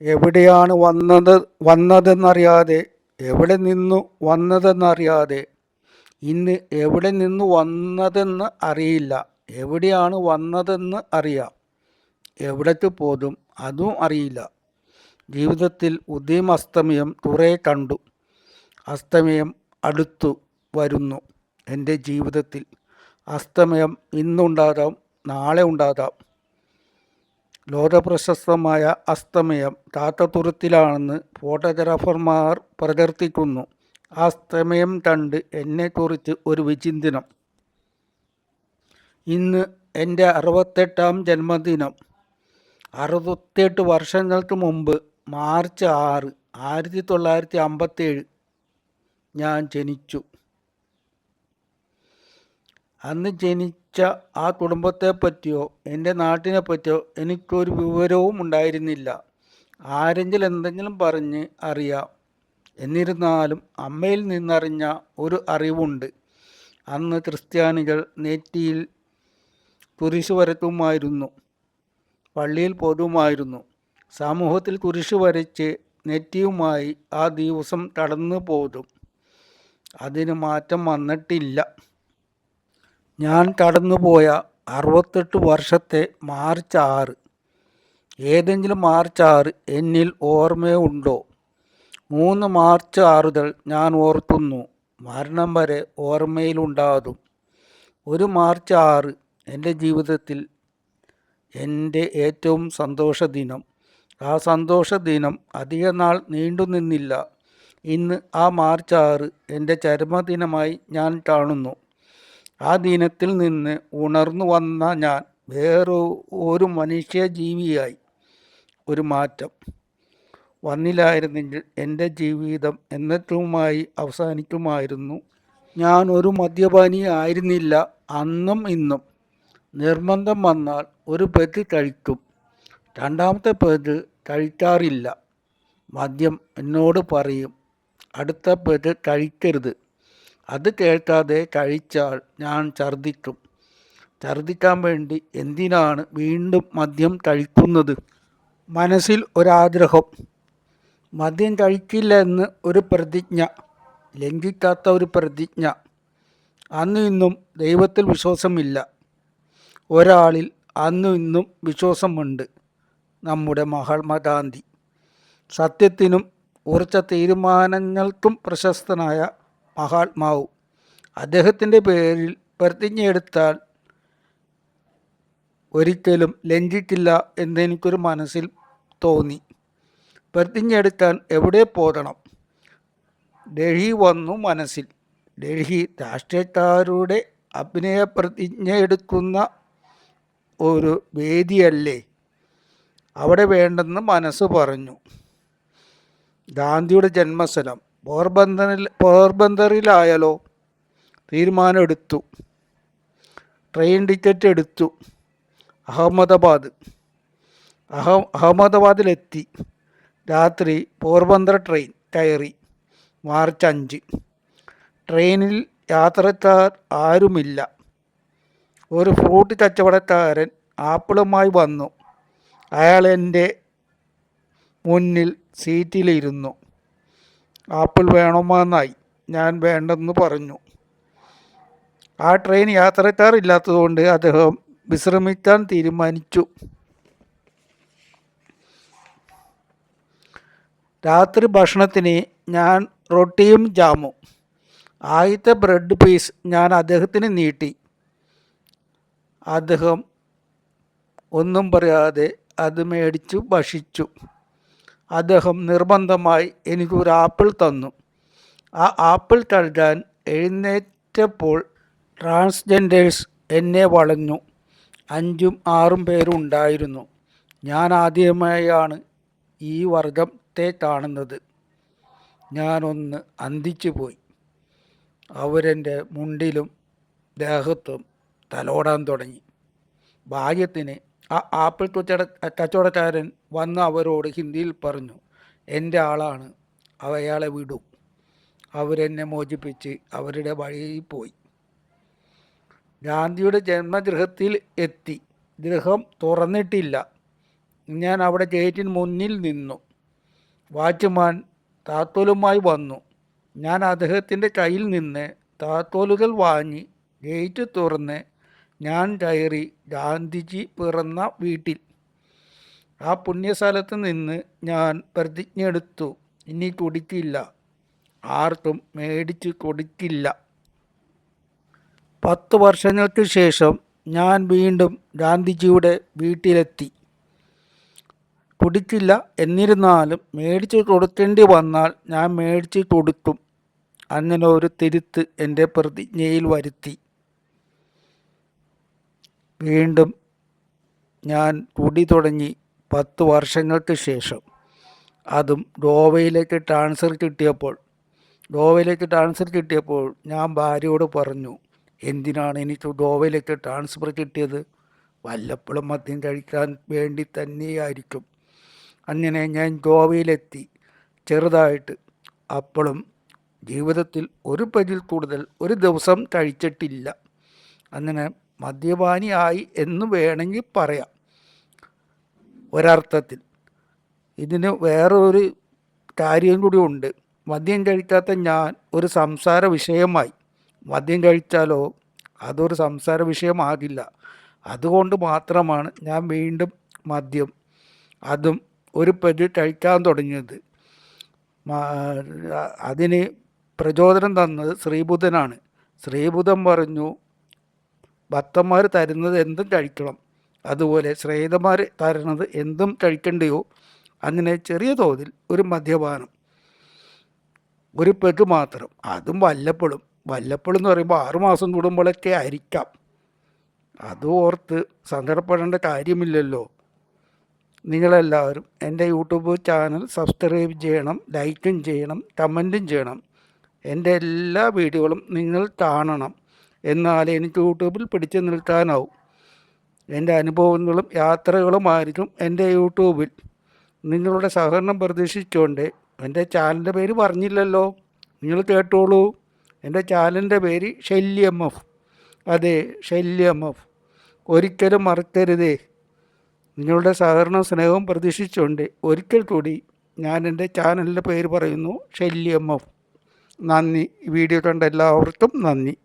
എവിടെയാണ് വന്നത് വന്നതെന്നറിയാതെ എവിടെ നിന്നു വന്നതെന്നറിയാതെ. ഇന്ന് എവിടെ നിന്ന് വന്നതെന്ന് അറിയില്ല. എവിടെയാണ് വന്നതെന്ന് അറിയാം. എവിടേക്ക് പോതും അതും അറിയില്ല. ജീവിതത്തിൽ ഉദയം അസ്തമയം കുറേ കണ്ടു. അസ്തമയം അടുത്തു വരുന്നു എന്റെ ജീവിതത്തിൽ. അസ്തമയം ഇന്നുണ്ടാകാം നാളെ ഉണ്ടാകാം. ലോകപ്രശസ്തമായ അസ്തമയം താത്തതുരത്തിലാണെന്ന് ഫോട്ടോഗ്രാഫർമാർ പ്രചർത്തിക്കുന്നു ആ അസ്തമയം കണ്ട് എന്നെക്കുറിച്ച് ഒരു വിചിന്തനം. ഇന്ന് എന്റെ അറുപത്തെട്ടാം ജന്മദിനം. അറുപത്തെട്ട് വർഷങ്ങൾക്ക് മുമ്പ് മാർച്ച് ആറ് ആയിരത്തി തൊള്ളായിരത്തി അമ്പത്തേഴ് ഞാൻ ജനിച്ചു. അന്ന് ജനിച്ച ആ കുടുംബത്തെ പറ്റിയോ എന്റെ നാട്ടിനെ പറ്റിയോ എനിക്കൊരു വിവരവും ഉണ്ടായിരുന്നില്ല. ആരെങ്കിലും എന്തെങ്കിലും പറഞ്ഞ് അറിയാം. എന്നിരുന്നാലും അമ്മയിൽ നിന്നറിഞ്ഞ ഒരു അറിവുണ്ട്. അന്ന് ക്രിസ്ത്യാനികൾ നെറ്റിയിൽ കുരിശ് വരത്തുമായിരുന്നു പള്ളിയിൽ പോകുമായിരുന്നു സമൂഹത്തിൽ കുരിശ് വരച്ച് നെറ്റിയുമായി ആ ദിവസം കടന്നു പോകും അതിന് മാറ്റം വന്നിട്ടില്ല. ഞാൻ കടന്നുപോയ അറുപത്തെട്ട് വർഷത്തെ മാർച്ച് ആറ്. ഏതെങ്കിലും മാർച്ച് ആറ് എന്നിൽ ഓർമ്മയുണ്ടോ? മൂന്ന് മാർച്ച് ആറുകൾ ഞാൻ ഓർത്തുന്നു മരണം വരെ ഓർമ്മയിലുണ്ടാകും. ഒരു മാർച്ച് ആറ് എന്റെ ജീവിതത്തിൽ എന്റെ ഏറ്റവും സന്തോഷ ദിനം ആ സന്തോഷ ദിനം അധിക നാൾ നീണ്ടു നിന്നില്ല. ഇന്ന് ആ മാർച്ച് ആറ് എന്റെ ചരമദിനമായി ഞാൻ കാണുന്നു. ആ ദിനത്തിൽ നിന്ന് ഉണർന്നു വന്ന ഞാൻ വേറെ ഒരു മനുഷ്യ ജീവിയായി ഒരു മാറ്റം. വന്നില്ലായിരുന്നെങ്കിൽ എന്റെ ജീവിതം എന്നേറ്റവുമായി അവസാനിക്കുമായിരുന്നു. ഞാൻ ഒരു മദ്യപാനി ആയിരുന്നില്ല. അന്നും ഇന്നും നിർബന്ധം വന്നാൽ ഒരു പെഗ് കഴിക്കും. രണ്ടാമത്തെ പെഗ് കഴിക്കാറില്ല. മദ്യം എന്നോട് പറയും അടുത്ത പെഗ് കഴിക്കരുത്. അത് കേൾക്കാതെ കഴിച്ചാൽ ഞാൻ ഛർദ്ദിക്കും. ഛർദ്ദിക്കാൻ വേണ്ടി എന്തിനാണ് വീണ്ടും മദ്യം കഴിക്കുന്നത്? മനസ്സിൽ ഒരാഗ്രഹം. മദ്യം കഴിക്കില്ല എന്ന് ഒരു പ്രതിജ്ഞ ലംഘിക്കാത്ത ഒരു പ്രതിജ്ഞ. അന്നും ഇന്നും ദൈവത്തിൽ വിശ്വാസമില്ല. ഒരാളിൽ അന്നും ഇന്നും വിശ്വാസമുണ്ട്. നമ്മുടെ മഹാത്മാഗാന്ധി സത്യത്തിനും ഉറച്ച തീരുമാനങ്ങൾക്കും പ്രശസ്തനായ മഹാത്മാവ്. അദ്ദേഹത്തിന്റെ പേരിൽ പ്രതിജ്ഞയെടുത്താൽ ഒരിക്കലും ലംഘിക്കില്ല എന്നെനിക്കൊരു മനസ്സിൽ തോന്നി. പ്രതിജ്ഞ എടുക്കാൻ എവിടെ പോകണം ഡൽഹി വന്നു മനസ്സിൽ. ഡൽഹി രാഷ്ട്രീയക്കാരുടെ അഭിനയ പ്രതിജ്ഞ എടുക്കുന്ന ഒരു വേദിയല്ലേ? അവിടെ വേണ്ടെന്ന് മനസ്സ് പറഞ്ഞു. ഗാന്ധിയുടെ ജന്മസ്ഥലം. പോർബന്തറിൽ പോർബന്തറിലായാലോ തീരുമാനം എടുത്തു ട്രെയിൻ ടിക്കറ്റ് എടുത്തു. അഹമ്മദാബാദ്. അഹ അഹമ്മദാബാദിലെത്തി. രാത്രി പോർബന്തർ ട്രെയിൻ കയറി. മാർച്ച് അഞ്ച്. ട്രെയിനിൽ യാത്രക്കാർ ആരുമില്ല. ഒരു ഫ്രൂട്ട് കച്ചവടക്കാരൻ ആപ്പിളുമായി വന്നു. അയാൾ എന്റെ മുന്നിൽ സീറ്റിലിരുന്നു. ആപ്പിൾ വേണമെന്നായി ഞാൻ വേണ്ടെന്ന് പറഞ്ഞു. ആ ട്രെയിൻ യാത്രക്കാർ ഇല്ലാത്തതുകൊണ്ട് അദ്ദേഹം വിശ്രമിക്കാൻ തീരുമാനിച്ചു. രാത്രി ഭക്ഷണത്തിന് ഞാൻ റൊട്ടിയും ജാമും. ആദ്യത്തെ ബ്രെഡ് പീസ് ഞാൻ അദ്ദേഹത്തിന് നീട്ടി. അദ്ദേഹം ഒന്നും പറയാതെ അത് മേടിച്ചു ഭക്ഷിച്ചു. അദ്ദേഹം നിർബന്ധമായി എനിക്കൊരു ആപ്പിൾ തന്നു. ആ ആപ്പിൾ തഴുകാൻ എഴുന്നേറ്റപ്പോൾ ട്രാൻസ്ജെൻഡേഴ്സ് എന്നെ വളഞ്ഞു. അഞ്ചും ആറും പേരും ഉണ്ടായിരുന്നു. ഞാൻ ആദ്യമായാണ് ഈ വർഗത്തെ കാണുന്നത്. ഞാനൊന്ന് അന്തിച്ചു പോയി. അവരെന്റെ മുണ്ടിലും ദേഹത്തും തലോടാൻ തുടങ്ങി. ഭാഗ്യത്തിന് ആ ആപ്പിൾ തുച്ചട കച്ചവടക്കാരൻ വന്ന് അവരോട് ഹിന്ദിയിൽ പറഞ്ഞു എന്റെ ആളാണ്. അവയാളെ വിടും. അവരെന്നെ മോചിപ്പിച്ച് അവരുടെ വഴിയിൽ പോയി. ഗാന്ധിയുടെ ജന്മഗൃഹത്തിൽ എത്തി. ഗൃഹം തുറന്നിട്ടില്ല. ഞാൻ അവിടെ ഗേറ്റിന് മുന്നിൽ നിന്നു. വാച്ച്മാൻ താത്തോലുമായി വന്നു. ഞാൻ അദ്ദേഹത്തിന്റെ കയ്യിൽ നിന്ന് താത്തോലുകൾ വാങ്ങി ഗേറ്റ് തുറന്ന് ഞാൻ കയറി ഗാന്ധിജി പിറന്ന വീട്ടിൽ. ആ പുണ്യസ്ഥലത്ത് നിന്ന് ഞാൻ പ്രതിജ്ഞ എടുത്തു. ഇനി കുടിക്കില്ല. ആർക്കും മേടിച്ച് കൊടുക്കില്ല. പത്ത് വർഷങ്ങൾക്ക് ശേഷം ഞാൻ വീണ്ടും ഗാന്ധിജിയുടെ വീട്ടിലെത്തി. കുടിക്കില്ല എന്നിരുന്നാലും മേടിച്ച് കൊടുക്കേണ്ടി വന്നാൽ ഞാൻ മേടിച്ച് കൊടുക്കും. അങ്ങനെ ഒരു തിരുത്ത് എന്റെ പ്രതിജ്ഞയിൽ വരുത്തി. വീണ്ടും ഞാൻ കുടി തുടങ്ങി പത്ത് വർഷങ്ങൾക്ക് ശേഷം. അതും ഗോവയിലേക്ക് ട്രാൻസ്ഫർ കിട്ടിയപ്പോൾ ഗോവയിലേക്ക് ട്രാൻസ്ഫർ കിട്ടിയപ്പോൾ ഞാൻ ഭാര്യയോട് പറഞ്ഞു എന്തിനാണ് എനിക്ക് ഗോവയിലേക്ക് ട്രാൻസ്ഫർ കിട്ടിയത്? വല്ലപ്പോഴും മദ്യം കഴിക്കാൻ വേണ്ടി തന്നെയായിരിക്കും. അങ്ങനെ ഞാൻ ഗോവയിലെത്തി. ചെറുതായിട്ട് അപ്പോഴും ജീവിതത്തിൽ ഒരു പതിൽ കൂടുതൽ ഒരു ദിവസം കഴിച്ചിട്ടില്ല. അങ്ങനെ മദ്യപാനിയായി എന്ന് വേണമെങ്കിൽ പറയാം. ഒരർത്ഥത്തിൽ. ഇതിന് വേറൊരു കാര്യം കൂടി ഉണ്ട്. മദ്യം കഴിക്കാത്ത ഞാൻ ഒരു സംസാര വിഷയമായി. മദ്യം കഴിച്ചാലോ? അതൊരു സംസാര വിഷയമാകില്ല. അതുകൊണ്ട് മാത്രമാണ് ഞാൻ വീണ്ടും മദ്യം അതും ഒരു പെരി കഴിക്കാൻ തുടങ്ങിയത്. അതിന് പ്രചോദനം തന്നത് ശ്രീബുധനാണ്. ശ്രീബുധൻ പറഞ്ഞു ഭക്തന്മാർ തരുന്നത് എന്തും കഴിക്കണം. അതുപോലെ ശ്രേതന്മാർ തരുന്നത് എന്തും കഴിക്കണ്ടയോ? അങ്ങനെ ചെറിയ തോതിൽ ഒരു മദ്യപാനം. ഒരു പെഗ് മാത്രം. അതും വല്ലപ്പോഴും. വല്ലപ്പോഴും എന്ന് പറയുമ്പോൾ ആറുമാസം കൂടുമ്പോഴൊക്കെ ആയിരിക്കാം. അത് ഓർത്ത് സങ്കടപ്പെടേണ്ട കാര്യമില്ലല്ലോ. നിങ്ങളെല്ലാവരും എന്റെ യൂട്യൂബ് ചാനൽ സബ്സ്ക്രൈബ് ചെയ്യണം ലൈക്കും ചെയ്യണം കമന്റും ചെയ്യണം. എന്റെ എല്ലാ വീഡിയോകളും നിങ്ങൾ കാണണം. എന്നാലേ എനിക്ക് യൂട്യൂബിൽ പിടിച്ചു നിൽക്കാനാവും. എന്റെ അനുഭവങ്ങളും യാത്രകളുമായിരിക്കും എന്റെ യൂട്യൂബിൽ. നിങ്ങളുടെ സഹകരണം പ്രതീക്ഷിച്ചുകൊണ്ട് എന്റെ ചാനലിന്റെ പേര് പറഞ്ഞില്ലല്ലോ. നിങ്ങൾ കേട്ടോളൂ. എന്റെ ചാനലിന്റെ പേര് ഷെല്ലി എം എഫ് അതെ ഷെല്ലി എം എഫ് ഒരിക്കലും മറക്കരുതേ. നിങ്ങളുടെ സഹകരണവും സ്നേഹവും പ്രതീക്ഷിച്ചുകൊണ്ട് ഒരിക്കൽ കൂടി ഞാൻ എന്റെ ചാനലിന്റെ പേര് പറയുന്നു ഷെല്ലി എം എഫ് നന്ദി വീഡിയോ കണ്ട എല്ലാവർക്കും നന്ദി.